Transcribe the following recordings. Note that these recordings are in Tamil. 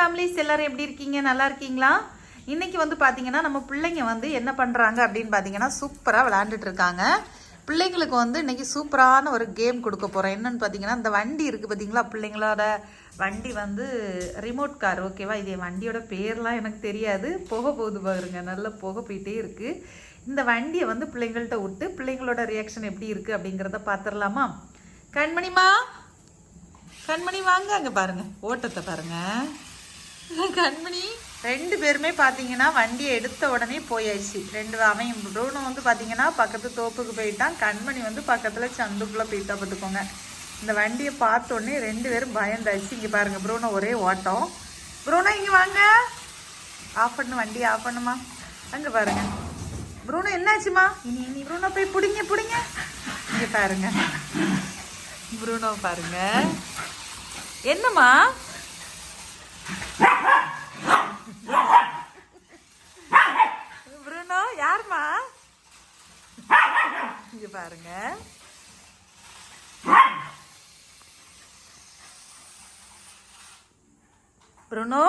ஃபேமிலிஸ் எல்லாரும் எப்படி இருக்கீங்க? நல்லா இருக்கீங்களா? இன்னைக்கு வந்து பார்த்தீங்கன்னா நம்ம பிள்ளைங்க வந்து என்ன பண்ணுறாங்க அப்படின்னு பார்த்தீங்கன்னா சூப்பராக விளையாண்டுட்டு இருக்காங்க. பிள்ளைங்களுக்கு வந்து இன்னைக்கு சூப்பரான ஒரு கேம் கொடுக்க போகிறோம் என்னன்னு பார்த்தீங்கன்னா இந்த வண்டி இருக்குது பார்த்தீங்களா பிள்ளைங்களோட வண்டி வந்து ரிமோட் கார் ஓகேவா இது வண்டியோட பேர்லாம் எனக்கு தெரியாது. போக போகுது பாருங்க. நல்லா புக போயிட்டே இருக்குது இந்த வண்டியை வந்து பிள்ளைங்கள்ட்ட விட்டு பிள்ளைங்களோட ரியாக்ஷன் எப்படி இருக்குது அப்படிங்கிறத பார்த்துடலாமா கண்மணிமா கண்மணி வாங்க அங்கே பாருங்க. ஓட்டத்தை பாருங்கள் கண்மணி. ரெண்டு பேருமே பார்த்தீங்கன்னா வண்டியை எடுத்த உடனே போயாச்சு. ரெண்டு அவன் ப்ரூனோ வந்து பார்த்தீங்கன்னா பக்கத்து தோப்புக்கு போயிட்டான். கண்மணி வந்து பக்கத்தில் சந்துக்குள்ளே போயிட்டா பார்த்துக்கோங்க இந்த வண்டியை பார்த்த உடனே ரெண்டு பேரும் பயந்தாச்சு. இங்கே பாருங்க ப்ரூனோ ஒரே ஓட்டம். ப்ரூனோ இங்கே வாங்க. ஆஃப் பண்ணு வண்டியை ஆஃப் பண்ணுமா? அங்கே பாருங்க. ப்ரூனோ என்னாச்சுமா? இனி இனி ப்ரூனோ போய் பிடிங்க பிடிங்க. இங்கே பாருங்க. ப்ரூனோ பாருங்க. என்னம்மா? ப்ரூனோ யாரும்மா இங்க பாருங்க. ப்ரூனோ?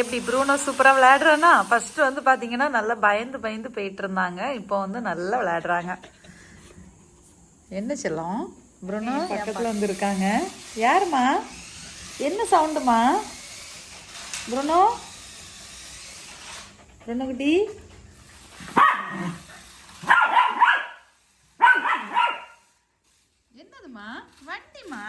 எப்படி ப்ரூனோ சூப்பராக விளையாடுறானா ஃபஸ்ட்டு வந்து பார்த்தீங்கன்னா நல்லா பயந்து பயந்து போயிட்டு இருந்தாங்க. இப்போ வந்து நல்லா விளையாடுறாங்க. என்ன செல்லம்? ப்ரூனோ பக்கத்தில் வந்து இருக்காங்க யாருமா என்ன சவுண்டுமா ப்ரூனோ? ப்ரூனோ குட்டி? என்னதுமா வண்டிமா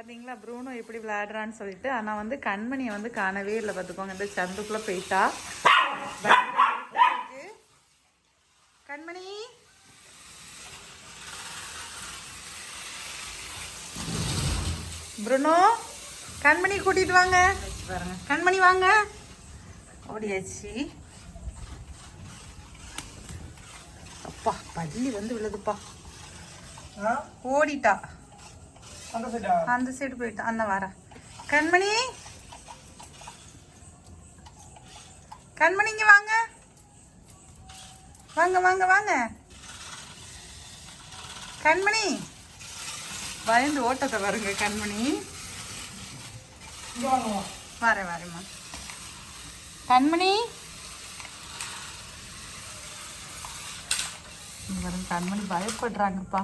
பார்த்தீங்களா ப்ரூனோ எப்படி விளையாடுறான்னு சொல்லிட்டு ஆனால் வந்து கண்மணியை வந்து காணவே இல்லை பார்த்துக்கோங்க. இந்த சந்துக்குள்ளே போயிட்டா. கண்மணி? ப்ருனோ கண்மணி கூட்டிட்டு வாங்க. பாருங்க கண்மணி வாங்க. ஓடியாச்சு. அப்பா பள்ளி வந்து விழுதுப்பா. ஓடிட்டா. அந்த சைடா அந்த சைடு போயிட்டா அந்த வர. கண்மணி? கண்மணி இங்க வாங்க. வாங்க வாங்க வாங்க. கண்மணி? பயந்து ஓட்டத்தை பாருங்க கண்மணி. வரேன் வரேம்மா. கண்மணி? கண்மணி பயப்படுறாங்கப்பா.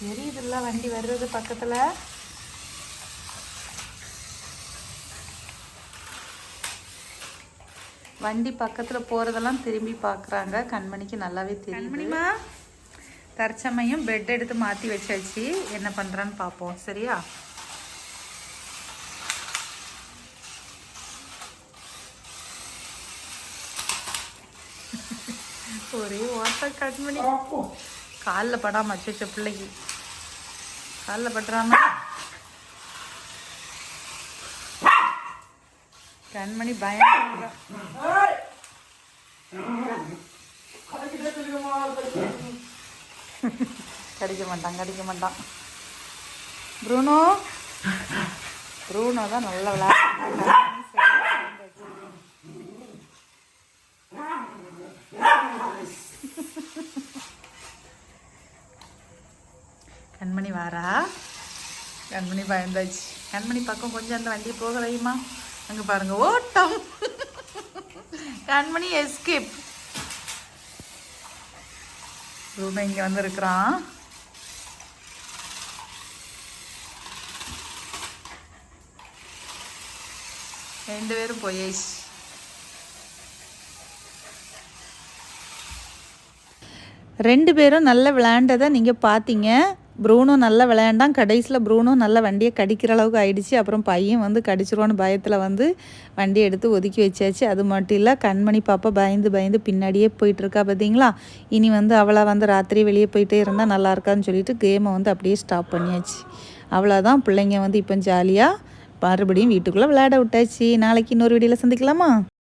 தெரியுதுல்ல வண்டி வர்றது பக்கத்துல? வண்டி பக்கத்துல போறதெல்லாம் திரும்பி பார்க்கறாங்க கண்மணிக்கு நல்லாவே தெரியும் கண்மணிமா தற்சமயம் பெட் எடுத்து மாத்தி வச்சாச்சு. என்ன பண்றான்னு பார்ப்போம் சரியா? ஒரே ஓட்ட கண்மணி. அப்போ காலில் படாம வச்ச பிள்ளைக்கு. காலில் பட்டுறாம கண்மணி பயம் கடிக்க மாட்டான் கடிக்க மாட்டான். ப்ரூனோ? ப்ரூனோ தான் நல்லா விளையாடு கண்மணி வாரா? கண்மணி பயந்தாச்சு. கண்மணி பக்கம் கொஞ்சம் அந்த வண்டியை போக வையுமா? அங்கே பாருங்க ஓட்டம். கண்மணி எஸ்கேப் ரூபா இங்கே வந்திருக்கிறான். ரெண்டு பேரும் போயாச்சு. ரெண்டு பேரும் நல்லா விளையாண்டதை நீங்கள் பார்த்தீங்க. ப்ரூனும் நல்லா விளையாண்டான். கடைசியில் ப்ரூனும் நல்லா வண்டியை கடிக்கிற அளவுக்கு ஆயிடுச்சு. அப்புறம் பையன் வந்து கடிச்சிருவான்னு பயத்தில் வந்து வண்டியை எடுத்து ஒதுக்கி வச்சாச்சு. அது மட்டும் இல்லை கண்மணி பாப்பா பயந்து பயந்து பின்னாடியே போயிட்டுருக்கா பார்த்தீங்களா இனி வந்து அவளை வந்து ராத்திரி வெளியே போயிட்டே இருந்தால் நல்லா இருக்கான்னு சொல்லிட்டு கேமை வந்து அப்படியே ஸ்டாப் பண்ணியாச்சு. அவ்வளோதான் பிள்ளைங்க வந்து இப்போ ஜாலியாக மறுபடியும் வீட்டுக்குள்ளே விளையாட விட்டாச்சு. நாளைக்கு இன்னொரு வீடியோவில் சந்திக்கலாமா?